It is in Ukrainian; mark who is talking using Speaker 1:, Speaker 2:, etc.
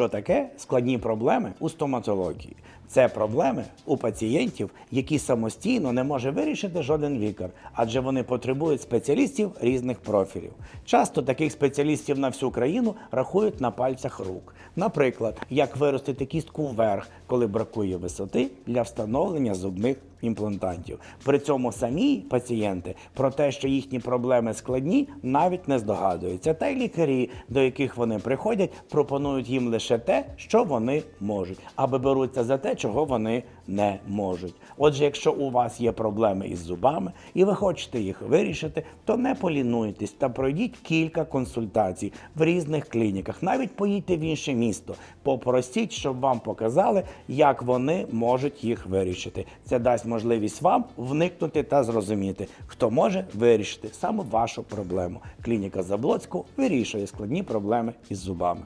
Speaker 1: Що таке складні проблеми у стоматології? Це проблеми у пацієнтів, які самостійно не може вирішити жоден лікар, адже вони потребують спеціалістів різних профілів. Часто таких спеціалістів на всю країну рахують на пальцях рук. Наприклад, як виростити кістку вверх, коли бракує висоти для встановлення зубних імплантантів. При цьому самі пацієнти про те, що їхні проблеми складні, навіть не здогадуються. Та й лікарі, до яких вони приходять, пропонують їм лише те, що вони можуть, аби беруться за те, чого вони не можуть. Отже, якщо у вас є проблеми із зубами і ви хочете їх вирішити, то не полінуйтесь та пройдіть кілька консультацій в різних клініках. Навіть поїдьте в інше місто, попросіть, щоб вам показали, як вони можуть їх вирішити. Це дасть можливість вам вникнути та зрозуміти, хто може вирішити саме вашу проблему. Клініка Заблоцьку вирішує складні проблеми із зубами.